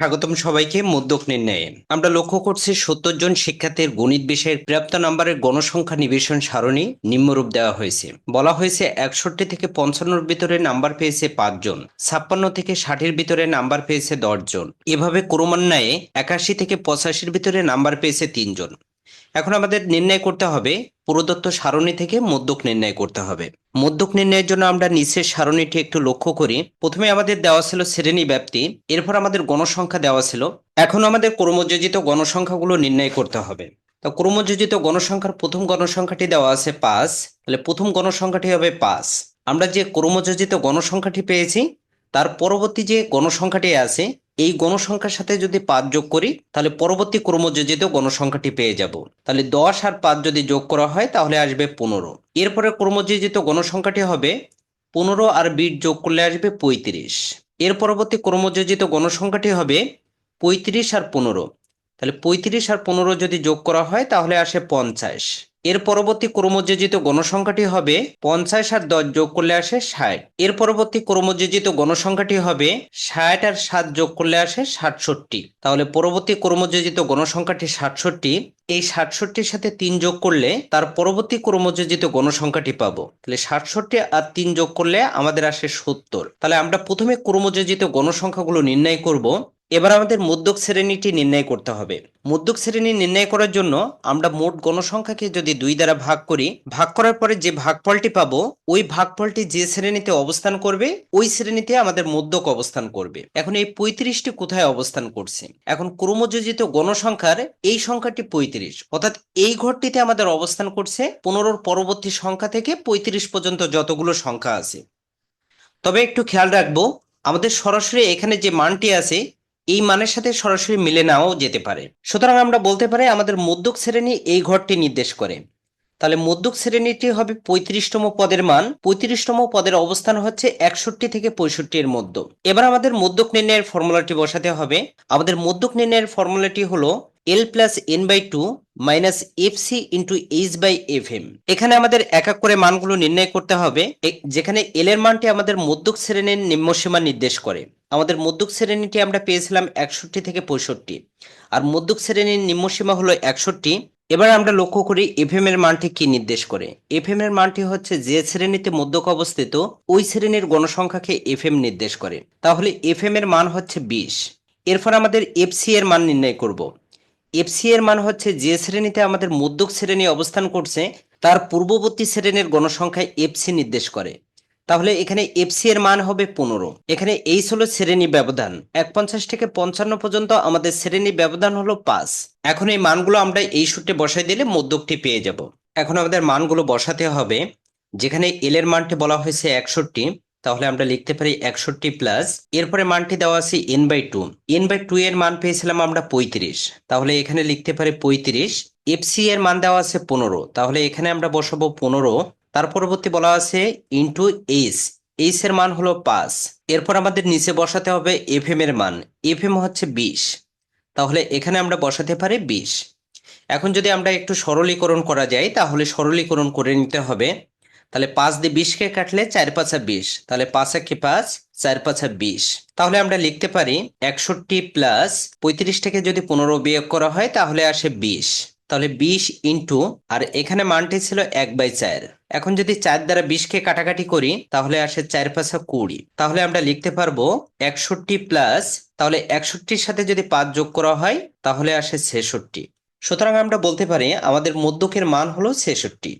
স্বাগতম সবাইকে মধ্যক নির্ণয়ে। আমরা লক্ষ্য করছি সত্তর জন শিক্ষার্থীর গণিত বিষয়ের প্রাপ্ত নাম্বারের গণসংখ্যা নিবেশন সারণী নিম্নরূপ দেওয়া হয়েছে। বলা হয়েছে একষট্টি থেকে পঞ্চান্নর ভিতরে নাম্বার পেয়েছে পাঁচজন ছাপ্পান্ন থেকে ষাটের ভিতরে নাম্বার পেয়েছে দশজন এভাবে ক্রমান্বয়ে একাশি থেকে পঁচাশির ভিতরে নাম্বার পেয়েছে তিনজন এখন আমাদের নির্ণয় করতে হবে পুরোদত্ত সারণী থেকে মদ্যক নির্ণয় করতে হবে। মদ্যক নির্ণয়ের জন্য আমরা নিচের সারণীটি একটু লক্ষ্য করি। প্রথমে আমাদের দেওয়া ছিল শ্রেণি ব্যাপ্তি, এরপর আমাদের গণসংখ্যা দেওয়া ছিল। এখন আমাদের ক্রমযোজিত গণসংখ্যাগুলো নির্ণয় করতে হবে। তো ক্রমযোজিত গণসংখ্যার প্রথম গণসংখ্যাটি দেওয়া আছে পাঁচ, তাহলে প্রথম গণসংখ্যাটি হবে পাঁচ। আমরা যে ক্রমযোজিত গণসংখ্যাটি পেয়েছি, তার পরবর্তী যে গণসংখ্যাটি আছে এই গণসংখ্যার সাথে যদি পাঁচ যোগ করি, তাহলে পরবর্তী ক্রমযোজিত গণসংখ্যাটি পেয়ে যাব। তাহলে দশ আর পাঁচ যদি যোগ করা হয়, তাহলে আসবে পনেরো। এরপরে ক্রমযোজিত গণসংখ্যাটি হবে পনেরো আর বিশ যোগ করলে আসবে পঁয়ত্রিশ। এর পরবর্তী ক্রমযোজিত গণসংখ্যাটি হবে পঁয়ত্রিশ আর পনেরো। তাহলে পঁয়ত্রিশ আর পনেরো যদি যোগ করা হয়, তাহলে আসে পঞ্চাশ। এর পরবর্তী ক্রমযোজিত গণসংখ্যাটি হবে পঞ্চাশ আর দশ যোগ করলে আসে ষাট। এর পরবর্তী ক্রমযোজিত গণসংখ্যাটি হবে ষাট আর সাত যোগ করলে আসে সাতষট্টি। তাহলে পরবর্তী ক্রমযোজিত গণসংখ্যাটি সাতষট্টি। এই সাতষট্টির সাথে তিন যোগ করলে তার পরবর্তী ক্রমযোজিত গণসংখ্যাটি পাবো। তাহলে সাতষট্টি আর তিন যোগ করলে আমাদের আসে সত্তর। তাহলে আমরা প্রথমে ক্রমযোজিত গণসংখ্যাগুলো নির্ণয় করব। এবার আমাদের মধ্যক শ্রেণীটি নির্ণয় করতে হবে। মধ্যক শ্রেণি নির্ণয় করার জন্য আমরা মোট গণসংখ্যাকে যদি দুই দ্বারা ভাগ করি, ভাগ করার পরে যে ভাগফলটি পাবো, ওই ভাগফলটি যে শ্রেণীতে অবস্থান করবে, ওই শ্রেণীতে আমাদের মধ্যক অবস্থান করবে। এখন এই পঁয়ত্রিশটি কোথায় অবস্থান করছে? এখন ক্রমযোজিত গণসংখ্যার এই সংখ্যাটি পঁয়ত্রিশ, অর্থাৎ এই ঘরটিতে আমাদের অবস্থান করছে পনেরোর পরবর্তী সংখ্যা থেকে পঁয়ত্রিশ পর্যন্ত যতগুলো সংখ্যা আছে। তবে একটু খেয়াল রাখব, আমাদের সরাসরি এখানে যে মানটি আছে এই মানের সাথে সরাসরি মিলে নেওয়াও যেতে পারে। সুতরাং আমরা বলতে পারি আমাদের মধ্যক শ্রেণি এই ঘরটি নির্দেশ করে। তাহলে মধ্যক শ্রেণীটি হবে পঁয়ত্রিশতম পদের মান। পঁয়ত্রিশতম পদের অবস্থান হচ্ছে একষট্টি থেকে পঁয়ষট্টি এর মধ্যে। এবার আমাদের মধ্যক নির্ণয়ের ফর্মুলাটি বসাতে হবে। আমাদের মধ্যক নির্ণয়ের ফর্মুলাটি হলো L plus N by two minus F C into H by F M এখানে আমাদের এক এক করে মানগুলো নির্ণয় করতে হবে। যেখানে এল এর মানটি আমাদের মধ্যক শ্রেণির নিম্নসীমা নির্দেশ করে। আমাদের মধ্যক শ্রেণীটি আমরা পেয়েছিলাম একষট্টি থেকে পঁয়ষট্টি। আর মধ্যক শ্রেণির নিম্নসীমা হলো একষট্টি। এবার আমরা লক্ষ্য করি এফএম এর মানটি কি নির্দেশ করে? এফএম এর মানটি হচ্ছে যে শ্রেণীতে মধ্যক অবস্থিত, ওই শ্রেণির গণসংখ্যাকে এফএম নির্দেশ করে। তাহলে এফএম এর মান হচ্ছে বিশ। এরপর আমাদের এফসি এর মান নির্ণয় করব। এফসি এর মান হচ্ছে যে শ্রেণীতে আমাদের মধ্যক শ্রেণি অবস্থান করছে, তার পূর্ববর্তী শ্রেণির গণসংখ্যায় এফসি নির্দেশ করে। তাহলে এখানে এফসি এর মান হবে পনেরো। এখানে এইচ হলো শ্রেণি ব্যবধান। এক পঞ্চাশ থেকে পঞ্চান্ন পর্যন্ত আমাদের শ্রেণি ব্যবধান হলো পাঁচ। এখন এই মানগুলো আমরা এই সূত্রে বসাই দিলে মধ্যকটি পেয়ে যাব। এখন আমাদের মানগুলো বসাতে হবে। যেখানে এল এর মানটি বলা হয়েছে একষট্টি, তাহলে আমরা লিখতে পারি একষট্টি প্লাস এরপরে মানটি দেওয়া আছে N by two N by two এর মান পেয়েছিলাম আমরা পঁয়ত্রিশ। তাহলে এখানে লিখতে পারি পঁয়ত্রিশ। এফসি এর মান দেওয়া আছে পনেরো। তাহলে এখানে আমরা বসাবো পনেরো। তার পরবর্তী বলা আছে ইন্টু এইচ এইচ এর মান হলো পাঁচ। এরপর আমাদের নিচে বসাতে হবে এফ এম এর মান। এফ এম হচ্ছে বিশ। তাহলে এখানে আমরা বসাতে পারি বিশ। এখন যদি আমরা একটু সরলীকরণ করা যায়, তাহলে সরলীকরণ করে নিতে হবে। তাহলে পাঁচ দিয়ে বিশকে কাটলে চার পাঁচা বিশ। তাহলে পাঁচ একে পাঁচ, চার পাঁচা বিশ। তাহলে আমরা লিখতে পারি একষট্টি প্লাস পঁয়ত্রিশ থেকে যদি পনেরো বিয়োগ করা হয়, তাহলে আসে বিশ। তাহলে বিশ ইন্টু আর এখানে মানটি ছিল এক বাই চার। এখন যদি চার দ্বারা বিশকে কাটাকাটি করি, তাহলে আসে চার পাঁচা কুড়ি। তাহলে আমরা লিখতে পারব একষট্টি প্লাস তাহলে একষট্টির সাথে যদি পাঁচ যোগ করা হয়, তাহলে আসে ছেষট্টি। সুতরাং আমরা বলতে পারি আমাদের মধ্যকের মান হলো ছেষট্টি।